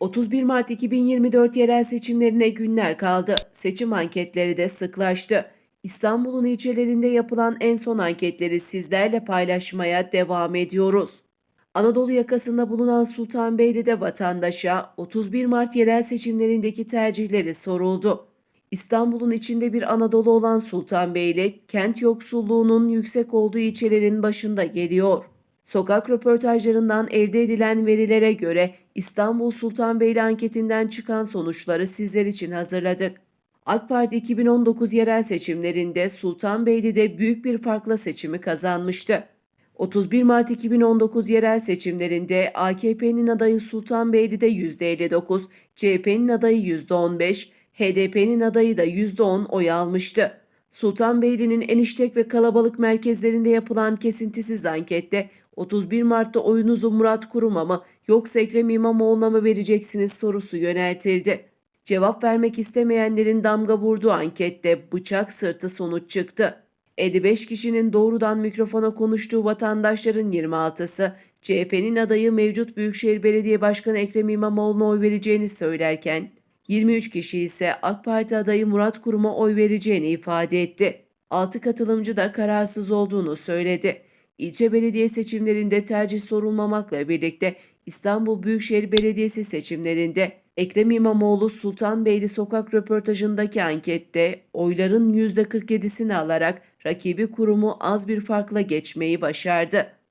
31 Mart 2024 yerel seçimlerine günler kaldı. Seçim anketleri de sıklaştı. İstanbul'un ilçelerinde yapılan en son anketleri sizlerle paylaşmaya devam ediyoruz. Anadolu yakasında bulunan Sultanbeyli'de vatandaşa 31 Mart yerel seçimlerindeki tercihleri soruldu. İstanbul'un içinde bir Anadolu olan Sultanbeyli, kent yoksulluğunun yüksek olduğu ilçelerin başında geliyor. Sokak röportajlarından elde edilen verilere göre İstanbul Sultanbeyli anketinden çıkan sonuçları sizler için hazırladık. AK Parti 2019 yerel seçimlerinde Sultanbeyli'de büyük bir farkla seçimi kazanmıştı. 31 Mart 2019 yerel seçimlerinde AKP'nin adayı Sultanbeyli'de %59, CHP'nin adayı %15, HDP'nin adayı da %10 oy almıştı. Sultanbeyli'nin en işlek ve kalabalık merkezlerinde yapılan kesintisiz ankette 31 Mart'ta oyunuzu Murat Kurum'a mı yoksa Ekrem İmamoğlu'na mı vereceksiniz sorusu yöneltildi. Cevap vermek istemeyenlerin damga vurduğu ankette bıçak sırtı sonuç çıktı. 55 kişinin doğrudan mikrofona konuştuğu vatandaşların 26'sı CHP'nin adayı mevcut Büyükşehir Belediye Başkanı Ekrem İmamoğlu'na oy vereceğini söylerken 23 kişi ise AK Parti adayı Murat Kurum'a oy vereceğini ifade etti. 6 katılımcı da kararsız olduğunu söyledi. İlçe belediye seçimlerinde tercih sorulmamakla birlikte İstanbul Büyükşehir Belediyesi seçimlerinde Ekrem İmamoğlu Sultanbeyli sokak röportajındaki ankette oyların %47'sini alarak rakibi kurumu az bir farkla geçmeyi başardı.